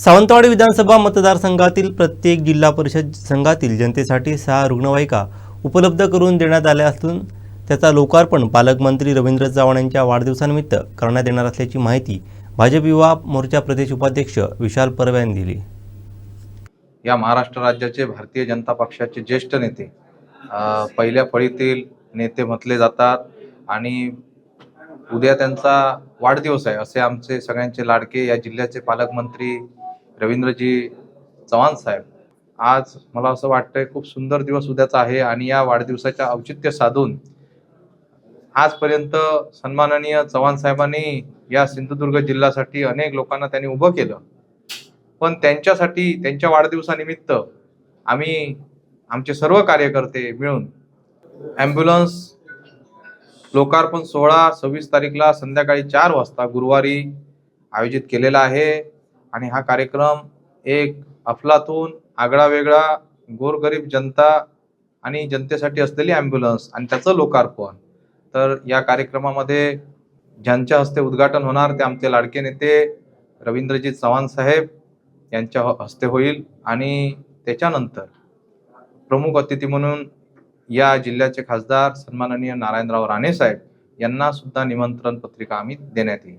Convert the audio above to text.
सावंतवाडी विधानसभा मतदारसंघातील प्रत्येक जिल्हा परिषद संघातील जनतेसाठी सहा रुग्णवाहिका उपलब्ध करून देण्यात आल्या असून त्याचा लोकार्पण पालकमंत्री रवींद्र चव्हाण यांच्या वाढदिवसानिमित्त करण्यात येणार असल्याची माहिती भाजप युवा मोर्चा प्रदेश उपाध्यक्ष विशाल परब यांनी दिली. या महाराष्ट्र राज्याचे भारतीय जनता पक्षाचे ज्येष्ठ नेते पहिल्या फळीतील नेते म्हटले जातात आणि उद्या त्यांचा वाढदिवस आहे असे आमचे सगळ्यांचे लाडके या जिल्ह्याचे पालकमंत्री रवींद्रजी चव्हाण साहेब. आज मला असं वाटतंय खूप सुंदर दिवस उद्याचा आहे आणि या वाढदिवसाच्या औचित्य साधून आजपर्यंत सन्माननीय चव्हाण साहेबांनी या सिंधुदुर्ग जिल्ह्यासाठी अनेक लोकांना त्यांनी उभं केलं. पण त्यांच्यासाठी त्यांच्या वाढदिवसानिमित्त आम्ही आमचे सर्व कार्यकर्ते मिळून ॲम्ब्युलन्स लोकार्पण सोहळा सव्वीस तारीखला संध्याकाळी चार वाजता गुरुवारी आयोजित केलेला आहे. आणि हा कार्यक्रम एक अफलातून आगळा वेगळा गोरगरीब जनता आणि जनतेसाठी असलेली ॲम्ब्युलन्स आणि त्याचं लोकार्पण. तर या कार्यक्रमामध्ये ज्यांच्या हस्ते उद्घाटन होणार ते आमचे लाडके नेते रवींद्रजी चव्हाण साहेब यांच्या ह- हस्ते होईल आणि त्याच्यानंतर प्रमुख अतिथी म्हणून या जिल्ह्याचे खासदार सन्माननीय नारायणराव राणे साहेब यांना सुद्धा निमंत्रण पत्रिका आम्ही देण्यात येईल.